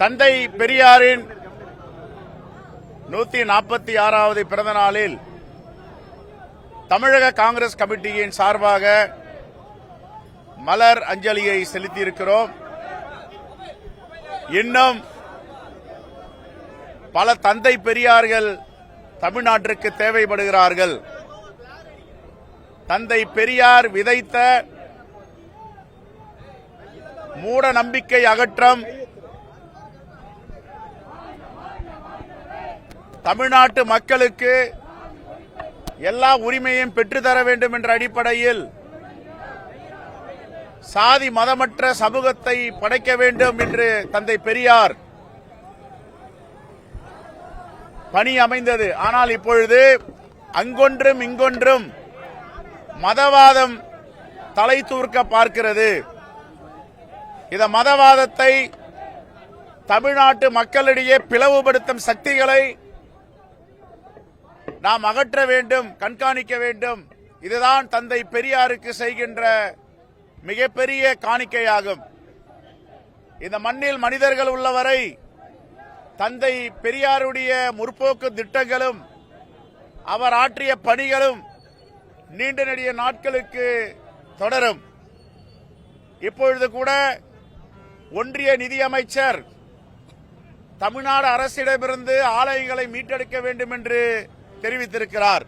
தந்தை பெரியாரின் நூத்தி நாற்பத்தி ஆறாவது பிறந்த நாளில் தமிழக காங்கிரஸ் கமிட்டியின் சார்பாக மலர் அஞ்சலியை செலுத்தியிருக்கிறோம். இன்னும் பல தந்தை பெரியார்கள் தமிழ்நாட்டிற்கு தேவைப்படுகிறார்கள். தந்தை பெரியார் விதைத்த மூட நம்பிக்கை அகற்றம் தமிழ்நாட்டு மக்களுக்கு எல்லா உரிமையும் பெற்றுத்தர வேண்டும் என்ற அடிப்படையில் சாதி மதமற்ற சமூகத்தை படைக்க வேண்டும் என்று தந்தை பெரியார் பணி அமைந்தது. ஆனால் இப்பொழுது அங்கொன்றும் இங்கொன்றும் மதவாதம் தலை தூர்க்க பார்க்கிறது. இந்த மதவாதத்தை தமிழ்நாட்டு மக்களிடையே பிளவுபடுத்தும் சக்திகளை நாம் அகற்ற வேண்டும் கண்காணிக்க வேண்டும். இதுதான் தந்தை பெரியாருக்கு செய்கின்ற மிகப்பெரிய காணிக்கையாகும். இந்த மண்ணில் மனிதர்கள் உள்ளவரை தந்தை பெரியாருடைய முற்போக்கு திட்டங்களும் அவர் ஆற்றிய பணிகளும் நீண்ட நெடிய நாட்களுக்கு தொடரும். இப்பொழுது கூட ஒன்றிய நிதியமைச்சர் தமிழ்நாடு அரசிடமிருந்து ஆலயங்களை மீட்டெடுக்க வேண்டும் என்று தெரிவித்திருக்கிறார்.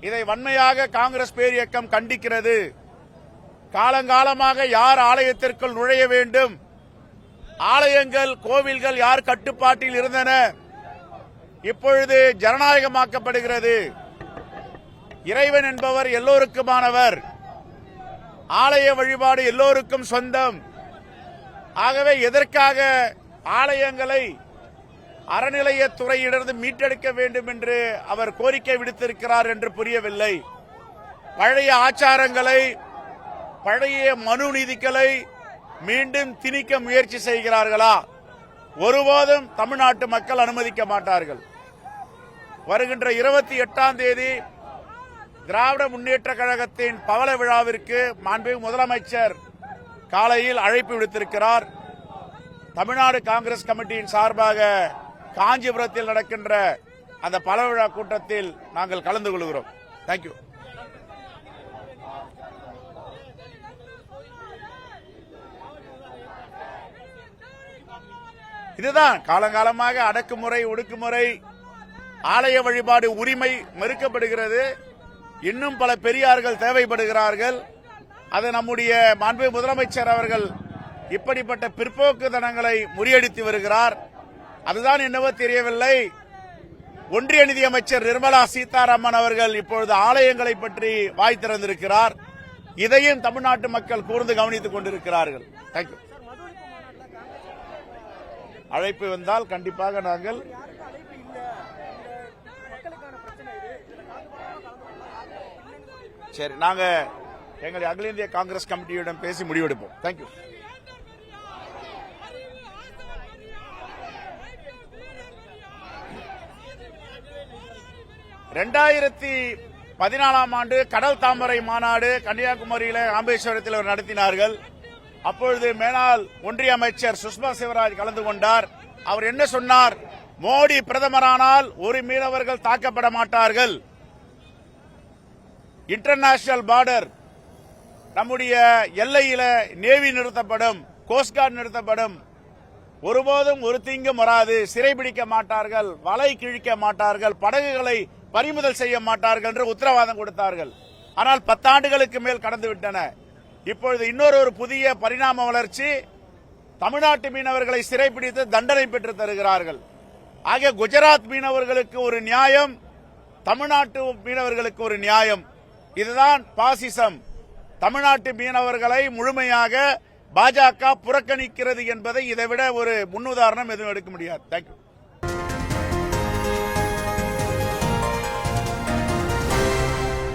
இதை வன்மையாக காங்கிரஸ் பேரியக்கம் கண்டிக்கிறது. காலங்காலமாக யார் ஆலயத்திற்குள் நுழைய வேண்டும்? ஆலயங்கள் கோவில்கள் யார் கட்டுப்பாட்டில் இருந்தன? இப்பொழுது ஜனநாயகமாக்கப்படுகிறது. இறைவன் என்பவர் எல்லோருக்குமானவர். ஆலய வழிபாடு எல்லோருக்கும் சொந்தம். ஆகவே எதற்காக ஆலயங்களை அறநிலையத்துறையிலிருந்து மீட்டெடுக்க வேண்டும் என்று அவர் கோரிக்கை விடுத்திருக்கிறார் என்று புரியவில்லை. பழைய ஆச்சாரங்களை பழைய மனு நீதிகளை மீண்டும் திணிக்க முயற்சி செய்கிறார்களா? ஒருபோதும் தமிழ்நாட்டு மக்கள் அனுமதிக்க மாட்டார்கள். வருகின்ற இருபத்தி எட்டாம் தேதி திராவிட முன்னேற்ற கழகத்தின் பவள விழாவிற்கு மாண்பு முதலமைச்சர் காலையில் அழைப்பு விடுத்திருக்கிறார். தமிழ்நாடு காங்கிரஸ் கமிட்டியின் சார்பாக காஞ்சிபுரத்தில் நடக்கின்ற அந்த பல விழா கூட்டத்தில் நாங்கள் கலந்து கொள்கிறோம். தேங்க்யூ இதுதான் காலங்காலமாக அடக்குமுறை ஒடுக்குமுறை ஆலய வழிபாடு உரிமை மறுக்கப்படுகிறது. இன்னும் பல பெரியார்கள் தேவைப்படுகிறார்கள். அது நம்முடைய மாண்பு முதலமைச்சர் அவர்கள் இப்படிப்பட்ட பிற்போக்கு தனங்களை முறியடித்து வருகிறார். அதுதான் என்னவோ தெரியவில்லை. ஒன்றிய நிதியமைச்சர் நிர்மலா சீதாராமன் அவர்கள் இப்பொழுது ஆலயங்களை பற்றி வாய் திறந்திருக்கிறார். இதையும் தமிழ்நாட்டு மக்கள் கூர்ந்து கவனித்துக் கொண்டிருக்கிறார்கள். தேங்க்யூ அழைப்பு வந்தால் கண்டிப்பாக நாங்கள் சரி நாங்கள் எங்களுடைய அகில இந்திய காங்கிரஸ் கமிட்டியிடம் பேசி முடிவெடுப்போம். தேங்க்யூ ரெண்டாயிரத்தி பதினாலாம் ஆண்டு கடல் தாமரை மாநாடு கன்னியாகுமரியில ராமேஸ்வரத்தில் நடத்தினார்கள். அப்பொழுது மேலாள் ஒன்றிய அமைச்சர் சுஷ்மா சிவராஜ் கலந்து கொண்டார். அவர் என்ன சொன்னார்? மோடி பிரதமரானால் ஒரு மீனவர்கள் தாக்கப்பட மாட்டார்கள். இன்டர்நேஷனல் பார்டர் நம்முடைய எல்லையில நேவி நிறுத்தப்படும் கோஸ்ட்கார்டு நிறுத்தப்படும். ஒருபோதும் ஒரு தீங்கும் வராது. சிறைபிடிக்க மாட்டார்கள் வலை கிழிக்க மாட்டார்கள். படகுகளை பறிமுதல் செய்ய மாட்டார்கள் என்று உத்தரவாதம் கொடுத்தார்கள். ஆனால் பத்தாண்டுகளுக்கு மேல் கடந்துவிட்டன இப்பொழுது இன்னொரு ஒரு புதிய பரிணாம வளர்ச்சி தமிழ்நாட்டு மீனவர்களை சிறைப்பிடித்து தண்டனை பெற்று தருகிறார்கள். ஆகிய குஜராத் மீனவர்களுக்கு ஒரு நியாயம் தமிழ்நாட்டு மீனவர்களுக்கு ஒரு நியாயம். இதுதான் பாசிசம். தமிழ்நாட்டு மீனவர்களை முழுமையாக பாஜக புறக்கணிக்கிறது என்பதை இதைவிட ஒரு முன்னுதாரணம் எதுவும் எடுக்க முடியாது. தேங்க்யூ